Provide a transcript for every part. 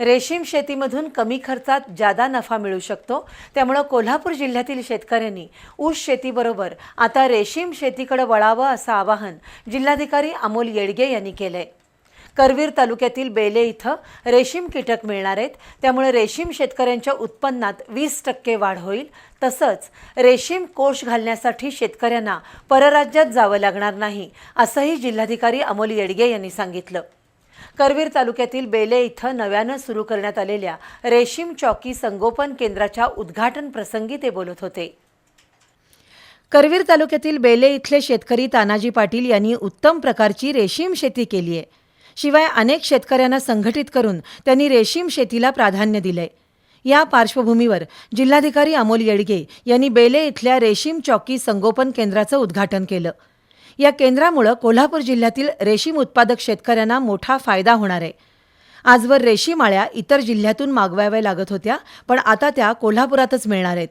रेशीम शेतीमधून कमी खर्चात जादा नफा मिळू शकतो त्यामुळं कोल्हापूर जिल्ह्यातील शेतकऱ्यांनी ऊस शेतीबरोबर आता रेशीम शेतीकडे वळावं असं आवाहन जिल्हाधिकारी अमोल येडगे यांनी केलंय. करवीर तालुक्यातील बेले इथं रेशीम कीटक मिळणार आहेत त्यामुळे रेशीम शेतकऱ्यांच्या उत्पन्नात वीस टक्के वाढ होईल. तसंच रेशीम कोष घालण्यासाठी शेतकऱ्यांना परराज्यात जावं लागणार नाही असंही जिल्हाधिकारी अमोल येडगे यांनी सांगितलं. करवीर तालुक्यातील बेले इथं नव्यानं सुरू करण्यात आलेल्या रेशीम चौकी संगोपन केंद्राच्या उद्घाटन प्रसंगी ते बोलत होते. करवीर तालुक्यातील बेले इथले शेतकरी तानाजी पाटील यांनी उत्तम प्रकारची रेशीम शेती केली आहे. शिवाय अनेक शेतकऱ्यांना संघटित करून त्यांनी रेशीम शेतीला प्राधान्य दिलंय. या पार्श्वभूमीवर जिल्हाधिकारी अमोल येडगे यांनी बेले इथल्या रेशीम चौकी संगोपन केंद्राचं उद्घाटन केलं. या केंद्रामुळं कोल्हापूर जिल्ह्यातील रेशीम उत्पादक शेतकऱ्यांना मोठा फायदा होणार आहे. आजवर रेशीम आळ्या इतर जिल्ह्यातून मागवाव्या लागत होत्या पण आता त्या कोल्हापुरातच मिळणार आहेत.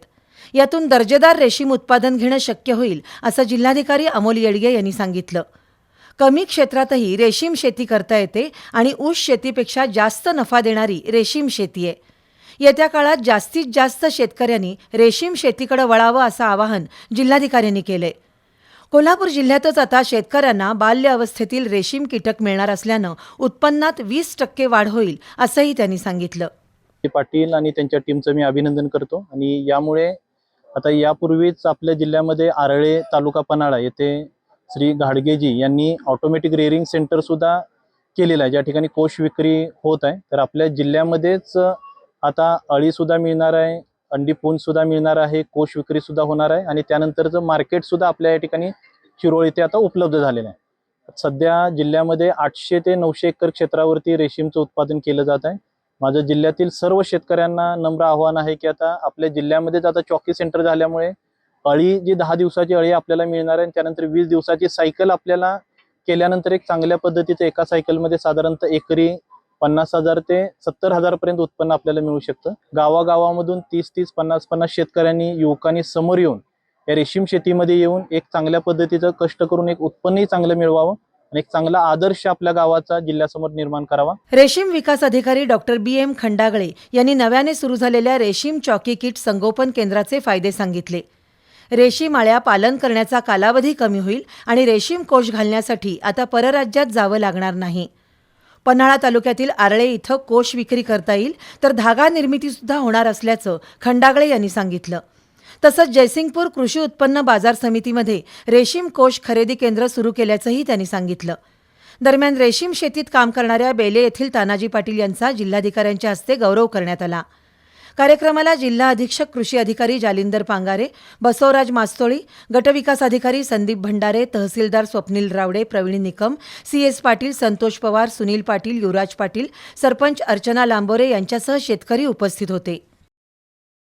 यातून दर्जेदार रेशीम उत्पादन घेणं शक्य होईल असं जिल्हाधिकारी अमोल येडगे यांनी सांगितलं. कमी क्षेत्रातही रेशीम शेती करता येते आणि ऊस शेतीपेक्षा जास्त नफा देणारी रेशीम शेती आहे. येत्या काळात जास्तीत जास्त शेतकऱ्यांनी रेशीम शेतीकडे वळावं असं आवाहन जिल्हाधिकाऱ्यांनी केलंय. कोल्हापूर जिल्ह्यातच आता शेतकऱ्यांना बाल्य अवस्थेतील रेशीम कीटक मिळणार असल्यानं उत्पन्नात वीस टक्के वाढ होईल असंही त्यांनी सांगितलं. पाटील आणि त्यांच्या टीमचं मी अभिनंदन करतो आणि यामुळे आता यापूर्वीच आपल्या जिल्ह्यामध्ये आरळे तालुका पन्हाळा येथे श्री घाडगेजी यांनी ऑटोमॅटिक रेअरिंग सेंटर सुद्धा केलेलं आहे. ज्या ठिकाणी कोष विक्री होत आहे तर आपल्या जिल्ह्यामध्येच आता अळी सुद्धा मिळणार आहे अंडी पून सुद्धा मिळणार आहे कोष विक्री सुद्धा होणार आहे आणि त्यानंतरचं मार्केट सुद्धा आपल्या या ठिकाणी शिरोळ इथे आता उपलब्ध झालेलं आहे. सध्या जिल्ह्यामध्ये आठशे ते नऊशे एकर क्षेत्रावरती रेशीमचं उत्पादन केलं जात आहे. माझं जिल्ह्यातील सर्व शेतकऱ्यांना नम्र आव्हान आहे की आता आपल्या जिल्ह्यामध्येच आता चॉकी सेंटर झाल्यामुळे अळी जी दहा दिवसाची अळी आपल्याला मिळणार आहे त्यानंतर वीस दिवसाची सायकल आपल्याला केल्यानंतर एक चांगल्या पद्धतीचं एका सायकलमध्ये साधारणतः एकरी पन्नास हजार ते सत्तर हजार पर्यंत उत्पन्न आपल्याला मिळू शकतं. गावागावामधून तीस तीस पन्नास पन्नास शेतकऱ्यांनी युवकांनी समोर येऊन या रेशीम शेतीमध्ये येऊन एक चांगल्या पद्धतीचं कष्ट करून एक उत्पन्नही चांगलं मिळवावं आणि एक चांगला आदर्श आपल्या गावाचा जिल्ह्यासमोर निर्माण करावा. रेशीम विकास अधिकारी डॉक्टर बी एम खंडागळे यांनी नव्याने सुरू झालेल्या रेशीम चौकी किट संगोपन केंद्राचे फायदे सांगितले. रेशीम आळ्या पालन करण्याचा कालावधी कमी होईल आणि रेशीम कोष घालण्यासाठी आता परराज्यात जावं लागणार नाही. पन्हाळा तालुक्यातील आरळे इथं कोष विक्री करता येईल तर धागा निर्मितीसुद्धा होणार असल्याचं खंडागळे यांनी सांगितलं. तसंच जयसिंगपूर कृषी उत्पन्न बाजार समितीमध्ये रेशीम कोष खरेदी केंद्र सुरू केल्याचंही त्यांनी सांगितलं. दरम्यान रेशीम शेतीत काम करणाऱ्या बेले येथील तानाजी पाटील यांचा जिल्हाधिकाऱ्यांच्या हस्ते गौरव करण्यात आला. कार्यक्रमाला जिल्हा अधीक्षक कृषी अधिकारी जालिंदर पांगारे बसवराज मास्तोळी गटविकास अधिकारी संदीप भंडारे तहसीलदार स्वप्नील रावडे प्रवीण निकम सी एस पाटील संतोष पवार सुनील पाटील युवराज पाटील सरपंच अर्चना लांबोरे यांच्यासह शेतकरी उपस्थित होते.